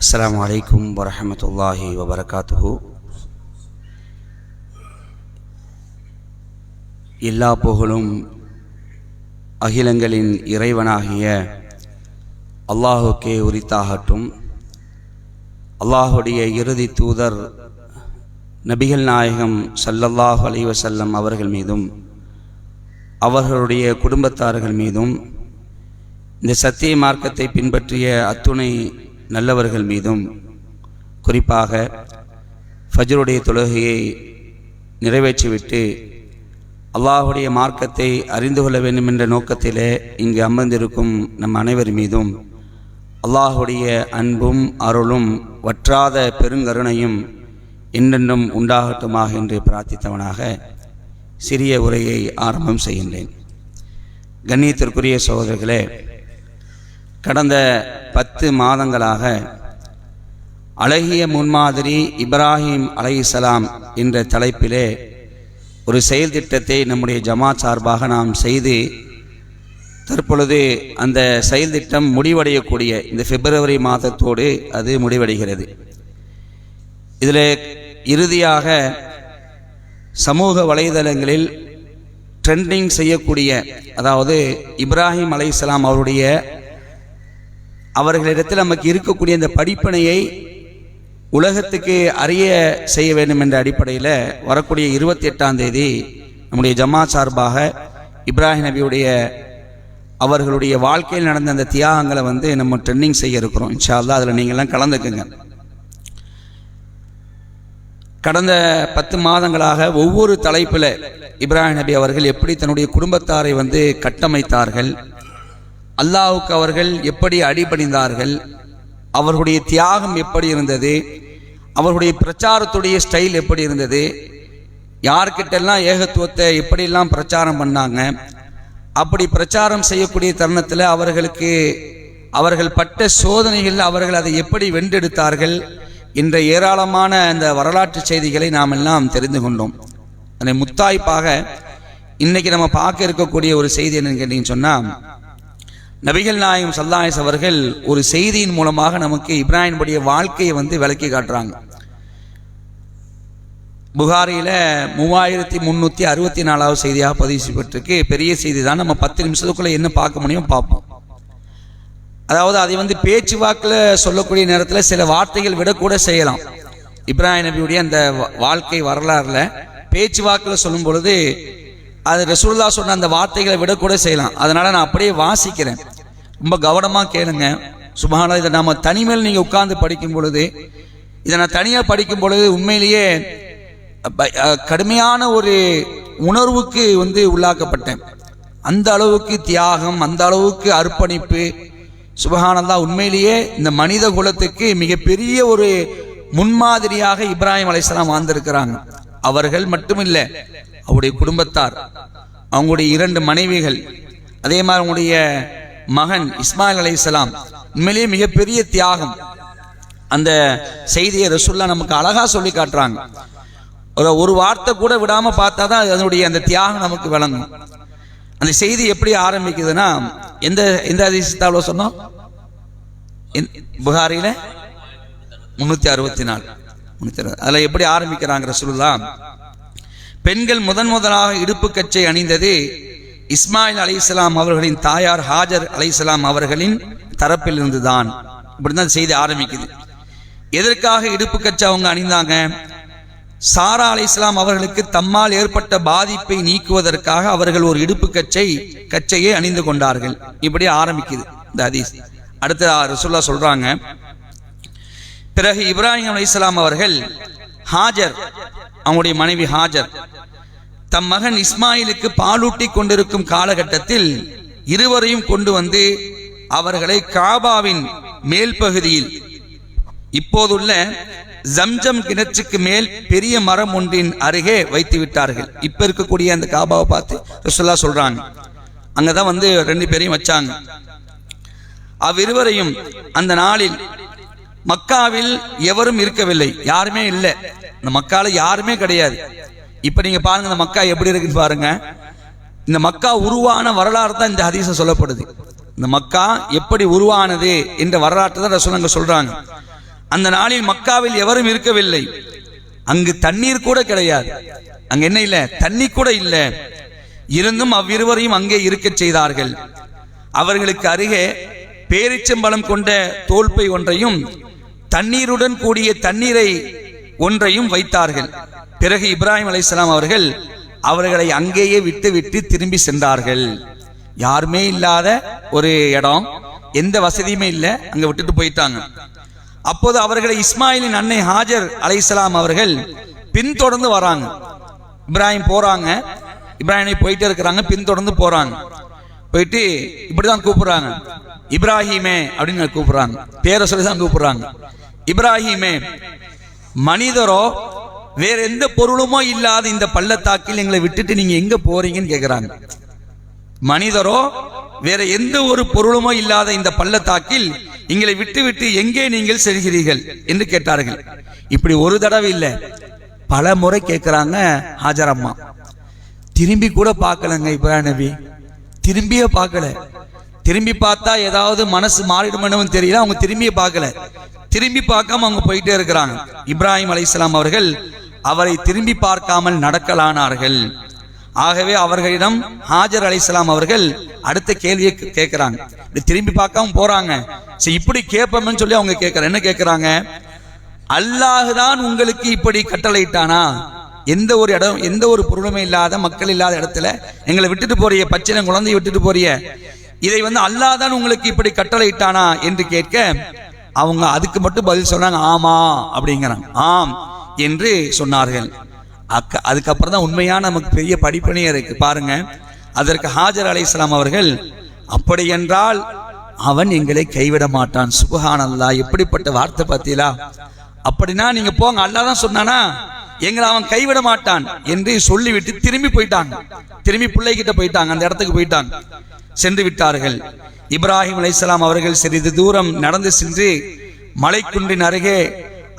السلام عليكم ورحمة الله وبركاته எல்லா புகழும் அகிலங்களின் இறைவனாகிய அல்லாஹுக்கே உரித்தாகட்டும் அல்லாஹுடைய இறுதி தூதர் நபிகள் நாயகம் ஸல்லல்லாஹு அலைஹி வஸல்லம் அவர்கள் மீதும் அவர்களுடைய குடும்பத்தார்கள் மீதும் இந்த சத்திய மார்க்கத்தை பின்பற்றிய அத்துணை நல்லவர்கள் மீதும் குறிப்பாக ஃபஜ்ருடைய தொழுகையை நிறைவேற்றிவிட்டு அல்லாஹுடைய மார்க்கத்தை அறிந்து கொள்ள வேண்டும் என்ற நோக்கத்திலே இங்கு அமர்ந்திருக்கும் நம் அனைவர் மீதும் அல்லாஹுடைய அன்பும் அருளும் வற்றாத பெருங்கருணையும் என்றென்றும் உண்டாகட்டுமாக என்று பிரார்த்தித்தவனாக சிறிய உரையை ஆரம்பம் செய்கின்றேன். கண்ணியத்திற்குரிய சகோதரர்களே கடந்த பத்து மாதங்களாக அழகிய முன்மாதிரி இப்ராஹிம் அலைஹிஸ்ஸலாம் என்ற தலைப்பிலே ஒரு செயல் திட்டத்தை நம்முடைய ஜமாத் சார்பாக நாம் செய்து தற்பொழுது அந்த செயல் திட்டம் முடிவடையக்கூடிய இந்த பிப்ரவரி மாதத்தோடு அது முடிவடைகிறது. இதில் இறுதியாக சமூக வலைதளங்களில் ட்ரெண்டிங் செய்யக்கூடிய அதாவது இப்ராஹிம் அலைஹிஸ்ஸலாம் அவருடைய அவர்களிடத்தில் நமக்கு இருக்கக்கூடிய இந்த படிப்பனையை உலகத்துக்கு அறிய செய்ய வேண்டும் என்ற அடிப்படையில் வரக்கூடிய இருபத்தி எட்டாம் தேதி நம்முடைய ஜமா சார்பாக இப்ராஹிம் நபியுடைய அவர்களுடைய வாழ்க்கையில் நடந்த அந்த தியாகங்களை வந்து நம்ம ட்ரெண்டிங் செய்ய இருக்கிறோம். இன்ஷால்லா அதில் நீங்கள்லாம் கலந்துக்குங்க. கடந்த பத்து மாதங்களாக ஒவ்வொரு தலைப்பில் இப்ராஹிம் நபி அவர்கள் எப்படி தன்னுடைய குடும்பத்தாரை வந்து கட்டமைத்தார்கள் அல்லாஹுக்கு அவர்கள் எப்படி அடிபணிந்தார்கள் அவர்களுடைய தியாகம் எப்படி இருந்தது அவர்களுடைய பிரச்சாரத்துடைய ஸ்டைல் எப்படி இருந்தது யார்கிட்டெல்லாம் ஏகத்துவத்தை எப்படியெல்லாம் பிரச்சாரம் பண்ணாங்க அப்படி பிரச்சாரம் செய்யக்கூடிய தருணத்தில் அவர்களுக்கு அவர்கள் பட்ட சோதனைகள் அவர்கள் அதை எப்படி வென்றெடுத்தார்கள் என்ற ஏராளமான அந்த வரலாற்று செய்திகளை நாம் எல்லாம் தெரிந்து கொண்டோம். அதை முத்தாய்ப்பாக இன்னைக்கு நம்ம பார்க்க இருக்கக்கூடிய ஒரு செய்தி என்னன்னு கேட்டீங்கன்னு சொன்னால் நபிகள் நாயகம் சல்லாயஸ் அவர்கள் ஒரு செய்தியின் மூலமாக நமக்கு இப்ராஹிமுடைய வாழ்க்கையை வந்து விளக்கி காட்டுறாங்க. புகாரியில் மூவாயிரத்தி முந்நூற்றி அறுபத்தி நாலாவது செய்தியாக பதிவு செய்யப்பட்டிருக்கு. பெரிய செய்தி தான். நம்ம பத்து நிமிஷத்துக்குள்ளே என்ன பார்க்க முடியும் பார்ப்போம். அதாவது அதை வந்து பேச்சு வாக்கில் சொல்லக்கூடிய நேரத்தில் சில வார்த்தைகள் விடக்கூட செய்யலாம். இப்ராஹிம் நபியுடைய அந்த வாழ்க்கை வரலாறில் பேச்சு வாக்கில் சொல்லும் பொழுது அது ரசூல்லா சொன்ன அந்த வார்த்தைகளை விடக்கூட செய்யலாம். அதனால நான் அப்படியே வாசிக்கிறேன். ரொம்ப கவனமாக கேளுங்க. சுபானா இதை நாம தனிமையில் நீங்கள் உட்கார்ந்து படிக்கும் பொழுது இதை நான் தனியாக படிக்கும் பொழுது உண்மையிலேயே கடுமையான ஒரு உணர்வுக்கு வந்து உள்ளாக்கப்பட்டேன். அந்த அளவுக்கு தியாகம் அந்த அளவுக்கு அர்ப்பணிப்பு சுபஹானந்தா உண்மையிலேயே இந்த மனித குலத்துக்கு மிகப்பெரிய ஒரு முன்மாதிரியாக இப்ராஹிம் அலைசலாம் வாழ்ந்திருக்கிறாங்க. அவர்கள் மட்டும் இல்லை அவருடைய குடும்பத்தார் அவங்களுடைய இரண்டு மனைவிகள் அதே மாதிரி அவங்களுடைய மகன் இஸ்மாயில் அலைசலாம் உண்மையிலேயே மிகப்பெரிய தியாகம். அந்த செய்தியை ரசுல்லா நமக்கு அழகா சொல்லி காட்டுறாங்க. ஒரு ஒரு வார்த்தை கூட விடாம பார்த்தா தான் அதனுடைய அந்த தியாகம் நமக்கு விளங்கும். அந்த செய்தி எப்படி ஆரம்பிக்குதுன்னா எந்த எந்த அதிசயத்தாவில் சொன்னோம்? புகாரில முன்னூத்தி அறுபத்தி நாலு முன்னூத்தி அதில் எப்படி ஆரம்பிக்கிறாங்க ரசூலுல்லா பெண்கள் முதன் முதலாக இடுப்பு கச்சை அணிந்தது இஸ்மாயில் அலி இஸ்லாம் அவர்களின் தாயார் ஹாஜர் அலி இஸ்லாம் அவர்களின் தரப்பில் இருந்துதான் இப்படிதான் செய்தி ஆரம்பிக்குது. எதற்காக இடுப்பு கச்சை அவங்க அணிந்தாங்க? சாரா அலி இஸ்லாம் அவர்களுக்கு தம்மால் ஏற்பட்ட பாதிப்பை நீக்குவதற்காக அவர்கள் ஒரு இடுப்பு கச்சை கச்சையை அணிந்து கொண்டார்கள். இப்படி ஆரம்பிக்குது இந்த ஹதீஸ். அடுத்த ரசுல்லா சொல்றாங்க பிறகு இப்ராஹிம் அலி இஸ்லாம் அவர்கள் ஹாஜர் அவங்களுடைய மனைவி ஹாஜர் தம் மகன் இஸ்மாயிலுக்கு பாலூட்டி கொண்டிருக்கும் காலகட்டத்தில் இருவரையும் கொண்டு வந்து அவர்களை காபாவின் மேல் பகுதியில் இப்போதுள்ள ஜம்ஜம் கிணற்றுக்கு மேல் பெரிய மரம் ஒன்றின் அருகே வைத்து விட்டார்கள். இப்ப இருக்கக்கூடிய அந்த காபாவை பார்த்து ரசுல்லா சொல்றாங்க. அங்கதான் வந்து ரெண்டு பேரையும் வச்சாங்க. அவ்விருவரையும் அந்த நாளில் மக்காவில் எவரும் இருக்கவில்லை. யாருமே இல்லை. இந்த மக்கால யாருமே கிடையாது. இப்போ நீங்கள் பாருங்கள் இந்த மக்கா எப்படி இருக்குன்னு பாருங்கள் இந்த மக்கா உருவான வரலாறு தான் இந்த ஹதீஸ சொல்லப்படுது. இந்த மக்கா எப்படி உருவானது என்ற வரலாற்றை தான் ரசூலங்க சொல்கிறாங்க அந்த நாளில் மக்காவில் எவரும் இருக்கவில்லை. அங்கு தண்ணீர் கூட கிடையாது. அங்கே என்ன இல்லை? தண்ணி கூட இல்லை. இருந்தும் அவ்விருவரையும் அங்கே இருக்கச் செய்தார்கள். அவர்களுக்கு அருகே பேரிச்சம்பழம் கொண்ட தோல்பை ஒன்றையும் தண்ணீருடன் கூடிய தண்ணீரை ஒன்றையும் வைத்தார்கள். பிறகு இப்ராஹிம் அலைசலாம் அவர்கள் அவர்களை அங்கேயே விட்டு விட்டு திரும்பி சென்றார்கள். யாருமே இல்லாத ஒரு இடம் எந்த வசதியுமே இல்லை அங்க விட்டுட்டு போயிட்டாங்க. அப்போது அவர்களை இஸ்மாயிலின் அன்னை ஹாஜர் அலைஹிஸ்ஸலாம் அவர்கள் பின்தொடர்ந்து வராங்க. இப்ராஹிம் போறாங்க. இப்ராஹிமை போயிட்டே இருக்கிறாங்க பின்தொடர்ந்து போறாங்க. போயிட்டு இப்படிதான் கூப்பிடுறாங்க. இப்ராஹிமே அப்படின்னு கூப்பிடுறாங்க. பேரை சொல்லி தான் கூப்பிடுறாங்க. இப்ராஹிமே மனிதரோ வேற எந்த பொருளுமோ இல்லாத இந்த பள்ளத்தாக்கில் எங்களை விட்டுட்டு நீங்க எங்க போறீங்கன்னு கேக்குறாங்க. மனிதரோ வேற எந்த ஒரு பொருளுமோ இல்லாத இந்த பள்ளத்தாக்கில் எங்களை விட்டு விட்டு எங்கே நீங்கள் செல்கிறீர்கள் என்று கேட்டார்கள். இப்படி ஒரு தடவை இல்லை பல முறை கேட்கிறாங்க ஹாஜரம்மா. திரும்பி கூட பார்க்கலங்க இப்ரா நபி. திரும்பியே பார்க்கல. திரும்பி பார்த்தா ஏதாவது மனசு மாறிடுமென்னு தெரியல அவங்க திரும்பியே பார்க்கல. திரும்பி பார்க்காம அவங்க போயிட்டே இருக்கிறாங்க. இப்ராஹிம் அலைஹிஸ்ஸலாம் அவர்கள் அவரை திரும்பி பார்க்காமல் நடக்கலானார்கள். ஆகவே அவர்களிடம் ஹாஜர் அலைஹிஸ்ஸலாம் அவர்கள் அடுத்த கேள்வியை கேட்கிறாங்க. இப்படி திரும்பி பார்க்காம போறாங்க. சரி இப்படி கேட்போம்னு சொல்லி அவங்க கேட்கறாங்க. என்ன கேட்கறாங்க? அல்லாஹ் தான் உங்களுக்கு இப்படி கட்டளையிட்டானா? எந்த ஒரு இடம் எந்த ஒரு பொருளுமே இல்லாத மக்கள் இல்லாத இடத்துல எங்களை விட்டுட்டு போறிய பச்சின குழந்தைய விட்டுட்டு போறிய. இதை வந்து அல்லாஹ் தான் உங்களுக்கு இப்படி கட்டளையிட்டானா? என்று கேட்க அவங்க அதுக்கு மட்டும் பதில் சொன்னாங்க ஆமா அப்படிங்கிறாங்க. ஆம். என்று சொன்னார்கள். அக்க அதுக்கப்புறம் தான் உண்மையான நமக்கு பெரிய படிப்பனையே இருக்கு. பாருங்க அதற்கு ஹாஜர் அலைஹிஸ்ஸலாம் அவர்கள் அப்படி என்றால் அவன் எங்களை கைவிட மாட்டான். சுபஹான் அல்லா எப்படிப்பட்ட வார்த்தை பார்த்தீங்களா? அப்படின்னா நீங்க போங்க அல்லா தான் சொன்னானா? எங்களை அவன் கைவிட மாட்டான். என்று சொல்லிவிட்டு திரும்பி போயிட்டாங்க. திரும்பி பிள்ளைகிட்ட போயிட்டாங்க அந்த இடத்துக்கு போயிட்டாங்க. சென்று விட்டார்கள். இப்ராஹிம் அலைசலாம் அவர்கள் சிறிது தூரம் நடந்து சென்று மலைக்குன்றின் அருகே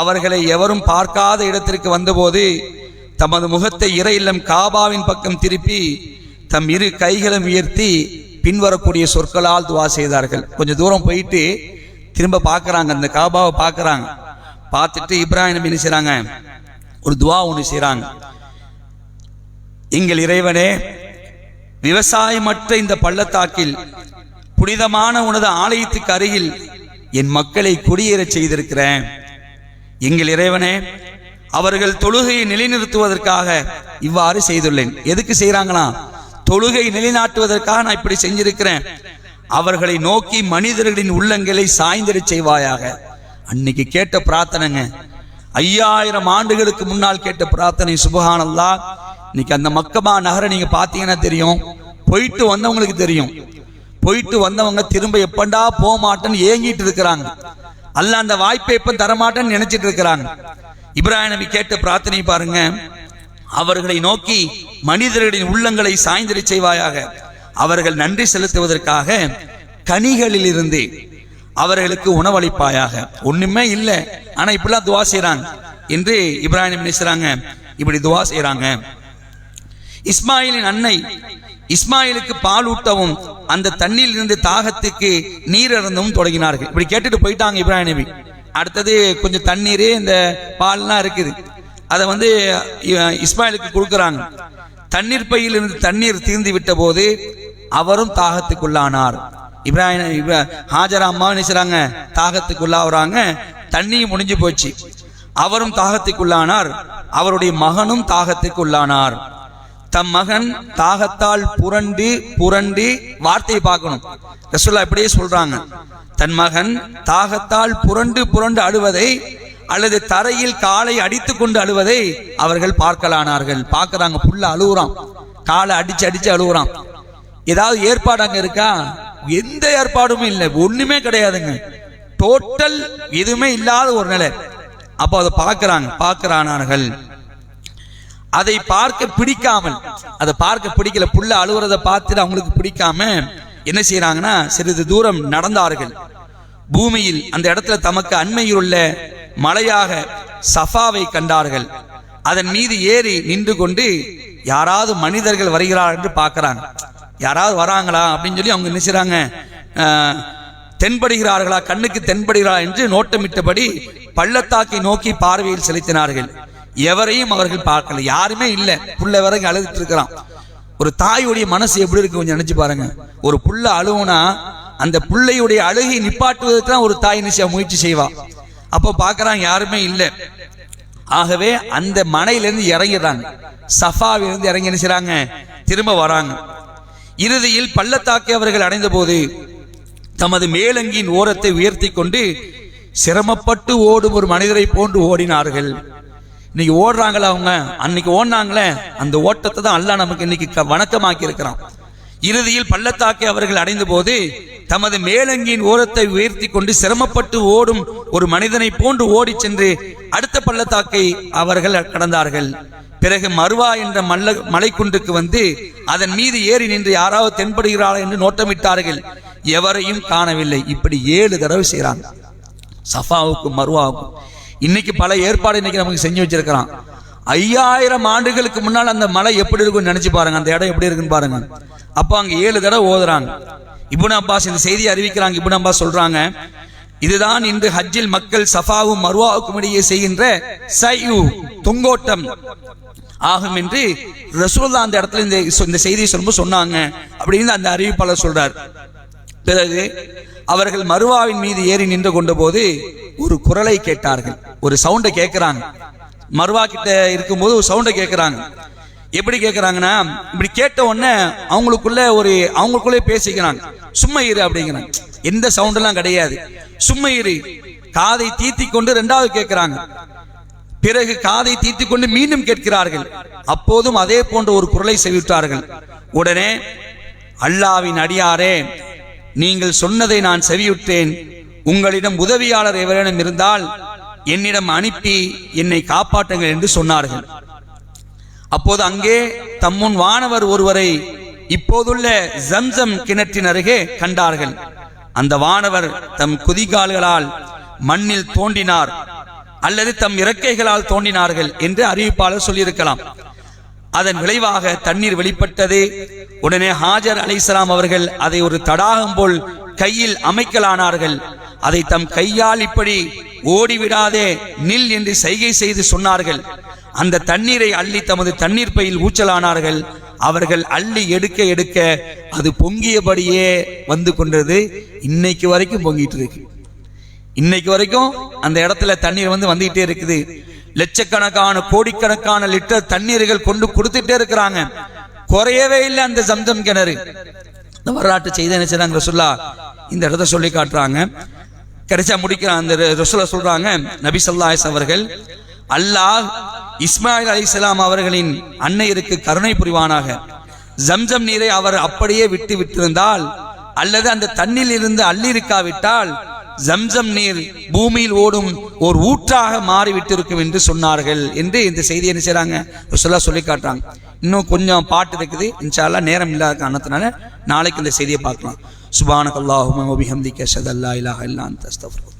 அவர்களை எவரும் பார்க்காத இடத்திற்கு வந்தபோது தமது முகத்தை இறை இல்லம் காபாவின் பக்கம் திருப்பி தம் இரு கைகளும் உயர்த்தி பின்வரக்கூடிய சொற்களால் துவா செய்தார்கள். கொஞ்சம் தூரம் போயிட்டு திரும்ப பார்க்குறாங்க. அந்த காபாவை பார்க்குறாங்க. பார்த்துட்டு இப்ராஹிம் என்ன செய்கிறாங்க ஒரு துவா ஒன்று செய்கிறாங்க எங்கள் இறைவனே விவசாயமற்ற இந்த பள்ளத்தாக்கில் புனிதமான உனது ஆலயத்துக்கு அருகில் என் மக்களை குடியேறச் செய்திருக்கிறேன். எங்கள் இறைவனே அவர்கள் தொழுகையை நிலைநிறுத்துவதற்காக இவ்வாறு செய்துள்ளேன். எதுக்கு செய்கிறாங்களா தொழுகை நிலைநாட்டுவதற்காக நான் இப்படி செஞ்சிருக்கிறேன். அவர்களை நோக்கி மனிதர்களின் உள்ளங்களை சாய்ந்திடச் செய்வாயாக. அன்னைக்கு கேட்ட பிரார்த்தனைங்க ஐயாயிரம் ஆண்டுகளுக்கு முன்னால் கேட்ட பிரார்த்தனை சுபஹானல்லா இன்னைக்கு அந்த மக்கமா நகரை நீங்க பாத்தீங்கன்னா தெரியும். போயிட்டு வந்தவங்களுக்கு தெரியும். போயிட்டு வந்தவங்க திரும்ப எப்பண்டா போக மாட்டேன்னு ஏங்கிட்டு இருக்கிறாங்க. அல்ல அந்த வாய்ப்பை எப்ப தரமாட்டேன்னு நினைச்சிட்டு இருக்கிறாங்க. இப்ராஹிம் நபி கேட்ட பிரார்த்தனை பாருங்க. அவர்களை நோக்கி மனிதர்களின் உள்ளங்களை சாய்ந்திடச் செய்வாயாக. அவர்கள் நன்றி செலுத்துவதற்காக கனிகளில் இருந்து அவர்களுக்கு உணவளிப்பாயாக. ஒண்ணுமே இல்லை. ஆனா இப்படிலாம் துவா செய்யறாங்க என்று இப்ராஹிம் நினைச்சாங்க இப்படி துவா செய்றாங்க. இஸ்மாயிலின் அன்னை இஸ்மாயிலுக்கு பால் ஊட்டவும் அந்த தண்ணியில் இருந்து தாகத்துக்கு நீர் இறந்தவும் தொடங்கினார்கள். இப்படி கேட்டுட்டு போயிட்டாங்க இப்ராஹிம் நபி. அடுத்தது கொஞ்சம் தண்ணீர் இந்த பால்லாம் இருக்குது. அதை வந்து இ- இஸ்மாயிலுக்கு கொடுக்குறாங்க. தண்ணீர் பையில் இருந்து தண்ணீர் தீர்ந்து விட்ட போது அவரும் தாகத்துக்குள்ளானார். இப்ராஹிம் ஹாஜரா அம்மா நினைச்சாங்க தாகத்துக்குள்ளாகிறாங்க தண்ணியும் முடிஞ்சு போச்சு. அவரும் தாகத்துக்குள்ளானார். அவருடைய மகனும் தாகத்துக்குள்ளானார். தம் மகன் தாகத்தால் புரண்டு புரண்டு வார்த்தையை பார்க்கணும். ரசூல்லா இப்படியே சொல்றாங்க. தன் மகன் தாகத்தால் புரண்டு புரண்டு அழுவதை அல்லது தரையில் காலை அடித்து கொண்டு அழுவதை அவர்கள் பார்க்கலானார்கள். பார்க்கறாங்க புள்ள அழுகுறான் காலை அடிச்சு அடிச்சு அழுகுறான் ஏதாவது ஏற்பாடு அங்க இருக்கா? எந்த ஏற்பாடும் இல்லை. ஒண்ணுமே கிடையாதுங்க. டோட்டல் எதுவுமே இல்லாத ஒரு நிலை. அப்போ அதை பார்க்கறாங்க. பார்க்கறானார்கள். அதை பார்க்க பிடிக்காமல் அதை பார்க்க பிடிக்கல புள்ள அழுகுறத பார்த்துட்டு அவங்களுக்கு பிடிக்காம என்ன செய்யறாங்கன்னா சிறிது தூரம் நடந்தார்கள். பூமியில் அந்த இடத்துல தமக்கு அண்மையில் உள்ள மலையாக சஃபாவை கண்டார்கள். அதன் மீது ஏறி நின்று கொண்டு யாராவது மனிதர்கள் வருகிறார்கள் என்று பார்க்கிறாங்க. யாராவது வராங்களா அப்படின்னு சொல்லி அவங்க என்ன செய்றாங்க தென்படுகிறார்களா கண்ணுக்கு தென்படுகிறா என்று நோட்டமிட்டபடி பள்ளத்தாக்கை நோக்கி பார்வையில் செலுத்தினார்கள். எவரையும் அவர்கள் பார்க்கல. யாருமே இல்லை. புள்ள வரைக்கும் அழுதுட்டு இருக்கிறான். ஒரு தாயுடைய மனசு எப்படி இருக்கு கொஞ்சம் நினைச்சு பாருங்க. ஒரு புள்ள அழுவுனா அந்த புள்ளையுடைய அழுகை நிப்பாட்டுவதற்கு தான் ஒரு தாய் நிச்சய முயற்சி செய்வா. அப்போ பார்க்குறாங்க யாருமே இல்லை. ஆகவே அந்த மனையிலிருந்து இறங்கிடுறாங்க. சஃபாவிலிருந்து இறங்கி நினைச்சாங்க திரும்ப வராங்க. இறுதியில் பள்ளத்தாக்கை அவர்கள் அடைந்த போது தமது மேலங்கியின் ஓரத்தை உயர்த்தி கொண்டு சிரமப்பட்டு ஓடும் ஒரு மனிதரை போன்று ஓடினார்கள். இன்னைக்கு ஓடுறாங்களா அவங்க? அன்னைக்கு ஓடினாங்களே? அந்த ஓட்டத்தை தான் அல்லாஹ் நமக்கு இன்னைக்கு க- வணக்கமாக்கி இருக்கிறான் இறுதியில் பள்ளத்தாக்கை அவர்கள் அடைந்த போது தமது மேலங்கியின் ஓரத்தை உயர்த்தி கொண்டு சிரமப்பட்டு ஓடும் ஒரு மனிதனை போன்று ஓடிச் சென்று அடுத்த பள்ளத்தாக்கை அவர்கள் கடந்தார்கள். பிறகு மருவா என்ற மல்ல மலைக்குன்றுக்கு வந்து அதன் மீது ஏறி நின்று யாராவது தென்படுகிறாரா என்று நோட்டமிட்டார்கள். எவரையும் காணவில்லை. இப்படி ஏழு தடவை செய்கிறாங்க சஃபாவுக்கும் மருவாவுக்கும். இன்னைக்கு பல ஏற்பாடு இன்னைக்கு நமக்கு செஞ்சு வச்சிருக்கிறான். ஐயாயிரம் ஆண்டுகளுக்கு முன்னால் அந்த மலை எப்படி இருக்கும்னு நினைச்சு பாருங்க. அந்த இடம் எப்படி இருக்குன்னு பாருங்க. அப்போ அங்கே ஏழு தடவை ஓதுறாங்க. இபுன் அப்பாஸ் இந்த செய்தியை அறிவிக்கிறாங்க. இபுன் அப்பாஸ் சொல்றாங்க இதுதான் இன்று ஹஜ்ஜில் மக்கள் சஃபாவும் மருவாவுக்கும் இடையே செய்கின்ற சையு தொங்கோட்டம். ஆகும் என்று ரசூல்லா அந்த இடத்துல இந்த இந்த செய்தியை சொல்லும்போது சொன்னாங்க. அப்படின்னு அந்த அறிவிப்பாளர் சொல்றார். பிறகு அவர்கள் மருவாவின் மீது ஏறி நின்று கொண்ட போது ஒரு குரலை கேட்டார்கள். ஒரு சவுண்டை கேட்கிறாங்க. மருவா கிட்ட இருக்கும்போது ஒரு சவுண்டை கேட்கிறாங்க. எப்படி கேட்கிறாங்கன்னா இப்படி கேட்ட உடனே அவங்களுக்குள்ள ஒரு அவங்களுக்குள்ளே பேசிக்கிறாங்க. சும்மா இரு அப்படிங்கிறாங்க. எந்த சவுண்டெல்லாம் கிடையாது. சும்மா இரு. காதை தீத்தி கொண்டு ரெண்டாவது கேட்கிறாங்க. பிறகு காதை தீத்தி கொண்டு மீண்டும் கேட்கிறார்கள். அப்போதும் அதே போன்ற ஒரு குரலை செவிட்டார்கள் உடனே அல்லாவின் அடியாரே நீங்கள் சொன்னதை நான் செவியுற்றேன். உங்களிடம் உதவியாளர் எவரேனும் இருந்தால் என்னிடம் அனுப்பி என்னை காப்பாற்றுங்கள் என்று சொன்னார்கள். அப்போது அங்கே தம்முன் வானவர் ஒருவரை இப்போதுள்ள ஜம்சம் கிணற்றின் அருகே கண்டார்கள். அந்த வானவர் தம் குதிகால்களால் மண்ணில் தோண்டினார் அல்லது தம் இறக்கைகளால் தோண்டினார்கள் என்று அறிவிப்பாளர் சொல்லியிருக்கலாம். அதன் விளைவாக தண்ணீர் வெளிப்பட்டது. உடனே ஹாஜர் அலிஸ்லாம் அவர்கள் அதை ஒரு தடாகம் போல் கையில் அமைக்கலானார்கள். அதை தம் கையால் இப்படி ஓடிவிடாதே நில் என்று சைகை செய்து சொன்னார்கள். அந்த தண்ணீரை அள்ளி தமது தண்ணீர் பையில் ஊச்சலானார்கள். அவர்கள் அள்ளி எடுக்க எடுக்க அது பொங்கியபடியே வந்து கொண்டது இன்னைக்கு வரைக்கும் பொங்கிட்டு இருக்கு. இன்னைக்கு வரைக்கும் அந்த இடத்துல தண்ணீர் வந்து வந்துகிட்டே இருக்குது. லட்சக்கணக்கான கோடிக்கணக்கான லிட்டர் தண்ணீர்கள் கொண்டு கொடுத்துட்டே இருக்கிறாங்க. குறையவே இல்லை அந்த ஜம்ஜம் கிணறு. இந்த வரலாற்று செய்த என்ன செய்றாங்க ரசுல்லா இந்த இடத்த சொல்லி காட்டுறாங்க. கிடைச்சா முடிக்கிறான் அந்த ரசுல்லா சொல்றாங்க நபி ஸல்லல்லாஹு அவர்கள் அல்லாஹ் இஸ்மாயில் அலைஹிஸ்ஸலாம் அவர்களின் அன்னையருக்கு கருணை புரிவானாக. ஜம்ஜம் நீரை அவர் அப்படியே விட்டு விட்டிருந்தால் அல்லது அந்த தண்ணில் இருந்து அள்ளிருக்காவிட்டால் ஜம்ஜம் நீர் பூமியில் ஓடும் ஒரு ஊற்றாக மாறிவிட்டிருக்கும் என்று சொன்னார்கள் என்று இந்த செய்தி என்ன செய்கிறாங்க சொல்ல சொல்லி காட்டுறாங்க. இன்னும் கொஞ்சம் பாட்டு இருக்குது. இன்ஷால்லா நேரம் இல்லாத காரணத்தினால நாளைக்கு இந்த செய்தியை பார்க்கலாம். സുബാനക്കല്ലാഹുമ വബിഹംദിക്ക് അഷദ് അല്ലാ ഇലാഹ ഇല്ലാ അന്ത അസ്തഫർക്കു